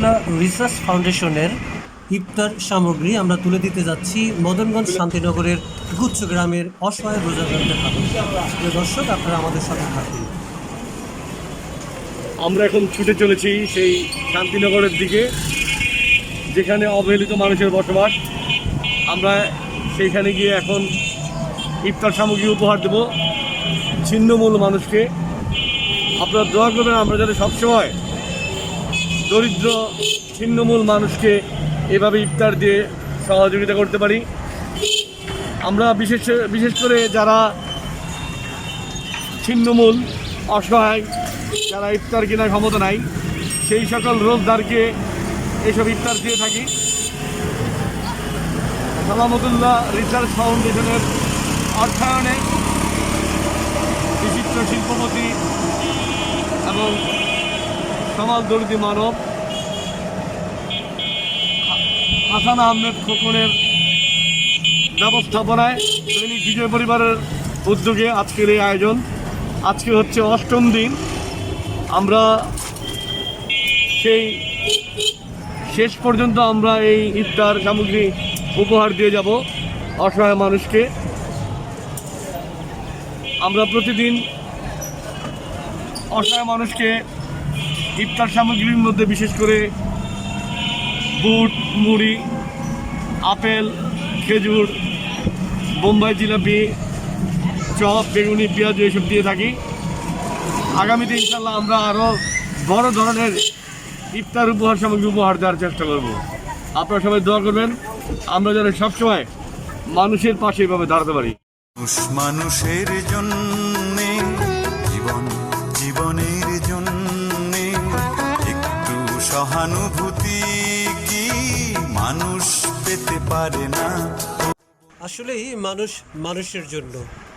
Salamatullah research ফাউন্ডেশনের ইফতার সামগ্রী আমরা তুলে দিতে যাচ্ছি মদনগঞ্জ শান্তিনগরের গুচ্ছ গ্রামের অসহায় রোজাদারদের হাতে। প্রিয় দর্শক, আপনারা আমাদের সাথে থাকুন। আমরা এখন ছুটে চলেছি সেই শান্তিনগরের দিকে, যেখানে অবহেলিত মানুষের বসবাস। আমরা সেইখানে গিয়ে এখন ইফতার সামগ্রী উপহার দেব। ছিন্নমূল মানুষকে। আপনারা দোয়া করবেন, আমরা যাতে সবসময় দরিদ্র, ছিন্নমূল মানুষকে এভাবে ইফতার দিয়ে সহযোগিতা করতে পারি। আমরা বিশেষ বিশেষ করে যারা ছিন্নমূল, অসহায়, যারা ইফতার কেনার ক্ষমতা নাই, সেই সকল রোজদারকে এসব ইফতার দিয়ে থাকি। সালামতুল্লাহ রিসার্চ ফাউন্ডেশনের অর্থায়নে বিচিত্র শিল্পপতি এবং সমাজ দরিদ্রী মানব। হাসান আহমেদ খোকনের ব্যবস্থাপনায় দৈনিক বিজয় পরিবারের উদ্যোগে আজকের এই আয়োজন। আজকে হচ্ছে অষ্টম দিন। আমরা সেই শেষ পর্যন্ত আমরা এই ইফতার সামগ্রী উপহার দিয়ে যাব অসহায় মানুষকে। আমরা প্রতিদিন অসহায় মানুষকে ইফতার সামগ্রীর মধ্যে বিশেষ করে বুট, মুড়ি, আপেল, খেজুর, বোম্বাই জিলাপি, চপ, বেগুনি, পেঁয়াজ এইসব দিয়ে থাকি। আগামীতে ইনশাল্লাহ আমরা আরও বড় ধরনের ইফতার উপহার সামগ্রী উপহার দেওয়ার চেষ্টা করব। আপনারা সবাই দোয়া করবেন, আমরা যেন সবসময় মানুষের পাশে এভাবে দাঁড়াতে পারি। মানুষের জন্যে জীবন সহানুভূতি কি মানুষ পেতে পারে না? আসলেই মানুষ মানুষের জন্য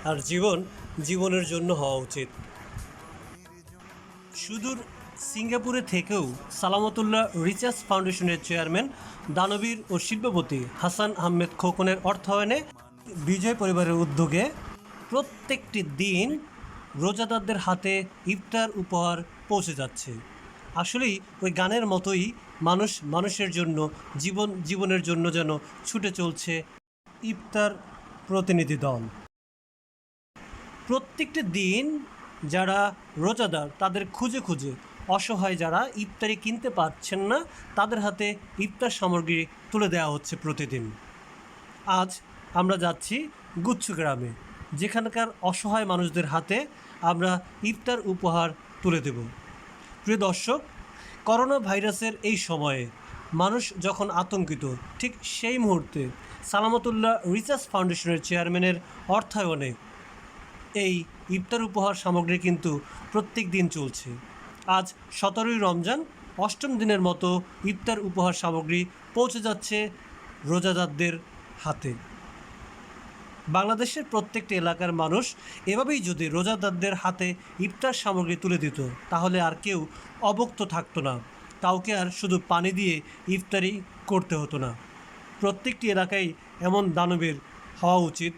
আর জীবন জীবনের জন্য হওয়া উচিত। সুদূর সিঙ্গাপুরে থেকেও সালামতুল্লাহ রিচার্জ ফাউন্ডেশনের চেয়ারম্যান, দানবীর ও শিল্পপতি হাসান আহমেদ খোকনের অর্থায়নে বিজয় পরিবারের উদ্যোগে প্রত্যেকটি দিন রোজাদারদের হাতে ইফতার উপহার পৌঁছে যাচ্ছে। আসলেই ওই গানের মতোই মানুষ মানুষের জন্য, জীবন, জীবনের জন্য যেন ছুটে চলছে ইফতার প্রতিনিধি দল। প্রত্যেকটি দিন যারা রোজাদার, তাদের খুঁজে খুঁজে অসহায় যারা ইফতারি কিনতে পারছেন না, তাদের হাতে ইফতার সামগ্রী তুলে দেওয়া হচ্ছে প্রতিদিন। আজ আমরা যাচ্ছি গুচ্ছ গ্রামে। যেখানকার অসহায় মানুষদের হাতে আমরা ইফতার উপহার তুলে দেব। প্রিয় দর্শক করোনা ভাইরাসের এই সময়ে মানুষ যখন আতঙ্কিত, ঠিক সেই মুহূর্তে সালামতুল্লাহ রিসার্চ ফাউন্ডেশনের চেয়ারম্যানের অর্থায়নে এই ইফতার উপহার সামগ্রী কিন্তু প্রত্যেক দিন চলছে। আজ সতেরোই রমজান, অষ্টম দিনের মতো ইফতার উপহার সামগ্রী পৌঁছে যাচ্ছে রোজাদারদের হাতে। বাংলাদেশের প্রত্যেকটি এলাকার মানুষ এভাবেই যদি রোজাদারদের হাতে ইফতার সামগ্রী তুলে দিত, তাহলে আর কেউ অবক্ত থাকতো না। কাউকে আর শুধু পানি দিয়ে ইফতারি করতে হতো না। প্রত্যেকটি এলাকায় এমন দানবের হওয়া উচিত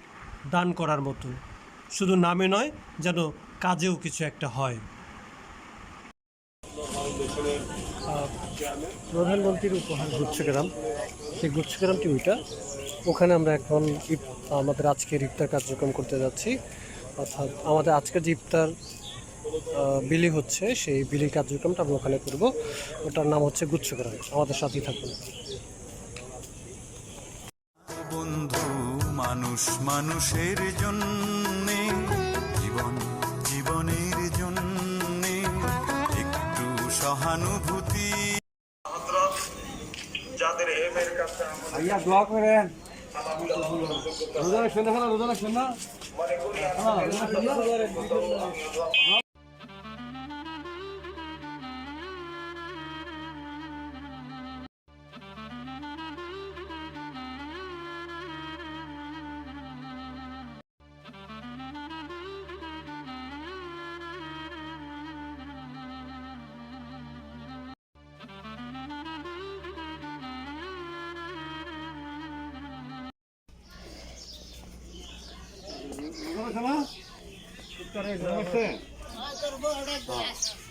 দান করার মতো। শুধু নামে নয়, যেন কাজেও কিছু একটা হয়। প্রধানমন্ত্রীর উপহার গুচ্ছগ্রাম। সেই গুচ্ছগ্রামটি ওইটা। ওখানে আমরা এখন আমাদের আজকের ইফতার কার্যক্রম করতে যাচ্ছি। অর্থাৎ আমাদের আজকে যে ইফতার বিলি হচ্ছে, সেই বিলি কার্যক্রমটা আমরা ওখানে করব। ওটার নাম হচ্ছে গুচ্ছগ্রাম। আমাদের সাথেই থাকুন। বন্ধু, মানুষ মানুষের জন্যে সহানুভূতি। যাদের এমের কাছে ভাইয়া দোয়া করেন। রোজার সন্ধ্যা খানা রোজার সন্ধ্যা।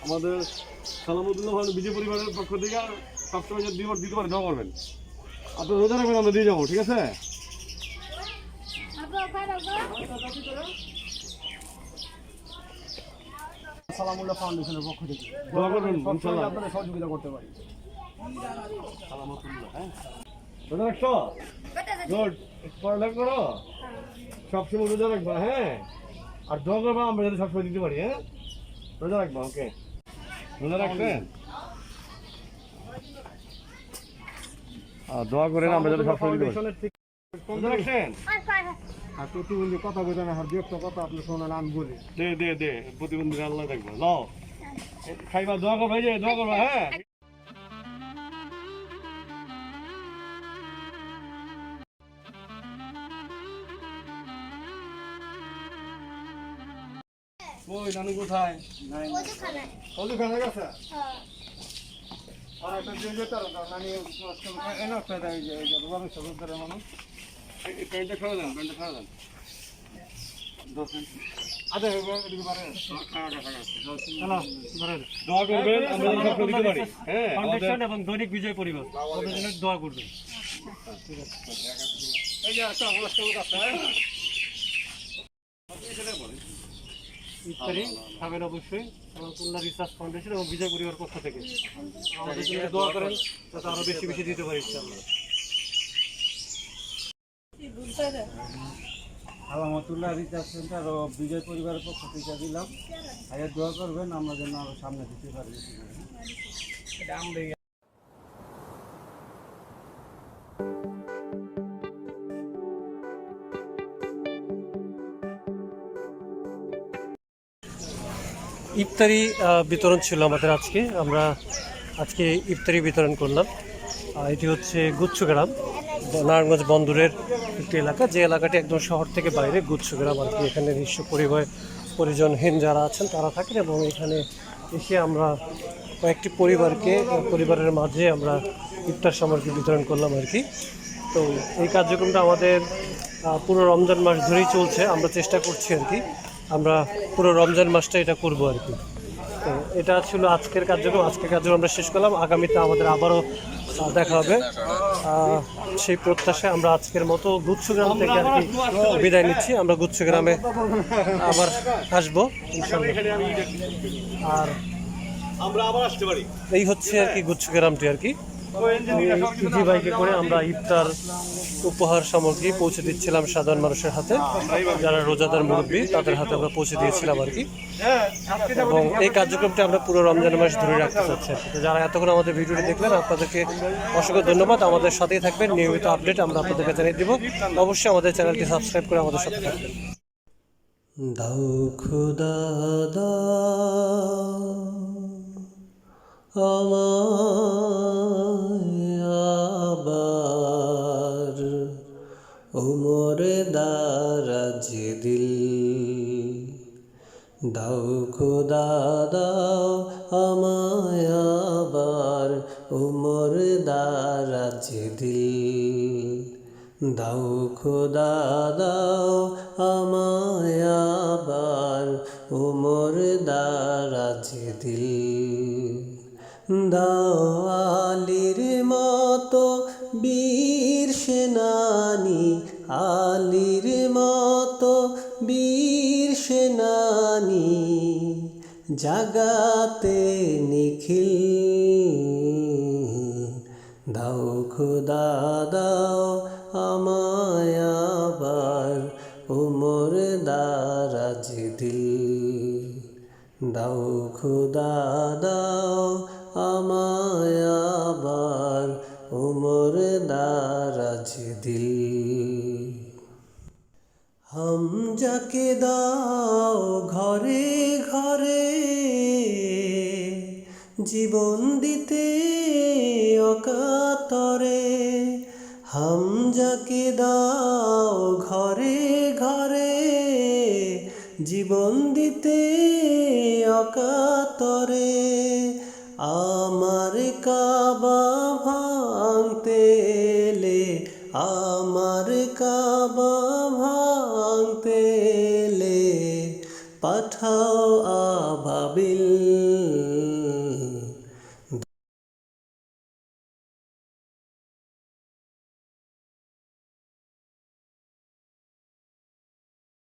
আমাদের সালামুদ্দুল্লাহ ভালো বিজয় পরিবারের পক্ষ থেকে আর সবসময় যদি দিবার দিতে পারে দোয়া করবেন। আপনি রোজা রাখবেন আমরা দিয়ে যাব ঠিক আছে? সালামুল্লাহ ফাউন্ডেশনের পক্ষ থেকে। দোয়া করবেন সবসময় ইনশাল্লাহ। আপনাদের সহযোগিতা করতে পারি। রোজা রাখছো? গুড পড়ালেখা করো? সবসময় রোজা রাখবা হ্যাঁ? আর দোয়া করবা আমরা যাতে সবসময় দিতে পারি হ্যাঁ? রোজা রাখবা ওকে? রোজা রাখবেন? দোয়া করেন আমরা যাতে সবসময় দিতে পারি। রোজা রাখছেন? আর প্রতিবন্ধী কথা বলতে না আর বিরক্ত কথা আপনি শোনেন আমি বলি দে দে দে প্রতিবন্ধী আল্লাহ দেখব খাইবা দোয়া করবা দোয়া করবা হ্যাঁ? ওই নানু কোথায়? কত খানা গেছে? আর একটা দিয়ে যেতে নানি এনে একটা দেয় যে মানুষ প্যান্টটা খাওয়া দেন প্যান্টটা খাওয়া দেন। হ্যাঁ এবং দৈনিক বিজয় পরিবার। দোয়া করবেন। এই যে একটা আছে? ইফতারি খাবেন অবশ্যই রহমতুল্লাহ রিসার্চ ফাউন্ডেশন এবং বিজয় পরিবার পক্ষ থেকে। আমাদের জন্য দোয়া করেন, যাতে আরও বেশি বেশি দিতে পারি, ইনশাআল্লাহ। আলহামদুলিল্লাহ রিচার্জ সেন্টার ও বিজয় পরিবারের পক্ষ থেকে দিলাম। আগে দোয়া করবেন, আমরা যেন আরও সামনে দিতে পারি। ইফতারি বিতরণ ছিল আমাদের আজকে। আমরা আজকে ইফতারি বিতরণ করলাম। এটি হচ্ছে গুচ্ছগ্রাম, নারায়ণগঞ্জ বন্দরের একটি এলাকা। যে এলাকাটি একদম শহর থেকে বাইরে, গুচ্ছগ্রাম আর কি। এখানে নিঃস্ব পরিবার পরিজনহীন যারা আছেন, তারা থাকেন এবং এখানে এসে আমরা কয়েকটি পরিবারকে, পরিবারের মাঝে আমরা ইফতার সামগ্রী বিতরণ করলাম আর কি। তো এই কার্যক্রমটা আমাদের পুরো রমজান মাস ধরেই চলছে। আমরা চেষ্টা করছি আর কি আমরা পুরো রমজান মাসটা এটা করব আর কি। তো এটা ছিল আজকের কার্যক্রম। আজকের কার্যক্রম আমরা শেষ করলাম। আগামীতে আমাদের আবারও দেখা হবে। সেই প্রত্যাশায় আমরা আজকের মতো গুচ্ছগ্রাম থেকে আর কি বিদায় নিচ্ছি। আমরা গুচ্ছগ্রামে আবার আসব আর আমরা আবার আসতে পারি। এই হচ্ছে আর কি গুচ্ছগ্রামটি আর কি। ইজি বাইকে করে আমরা ইফতার উপহার সামগ্রী পৌঁছে দিচ্ছিলাম সাধারণ মানুষের হাতে। যারা রোজাদার মুরব্বী তাদের হাতে আমরা পৌঁছে দিয়েছিলাম আর কি। এবং এই কার্যক্রমটি আমরা পুরো রমজান মাস ধরে রাখতে চাচ্ছি যারা এতক্ষণ আমাদের ভিডিওটি দেখলেন আপনাদেরকে অসংখ্য ধন্যবাদ। আমাদের সাথেই থাকবেন। নিয়মিত আপডেট আমরা আপনাদেরকে জানিয়ে দিব। অবশ্যই আমাদের চ্যানেলটি সাবস্ক্রাইব করে আমাদের সাথে থাকবেন। দাও খুদা দাও। দারাজ দিল। দাও খোদা, দাও আমায় আবার উমর দারাজ দিল। দাও আলির মতো বীর সেনানি, আলির মতো বীর সেনানি, জাগাতে নিখিল খুদা দাও আমায় উমর দারাজ দিল। দাও খুদা দাও আমায় আবার উমর দারাজ দিল। হাম যাকে দাও ঘরে ঘরে, জীবন দিতে অকাতরে হাম যাকে দাও ঘরে ঘরে, জীবন দিতে অকাতরে, আমার কাবা ভাঙতে এলে, আমার কাবা ভাঙতে এলে, পাঠাও আবাবিল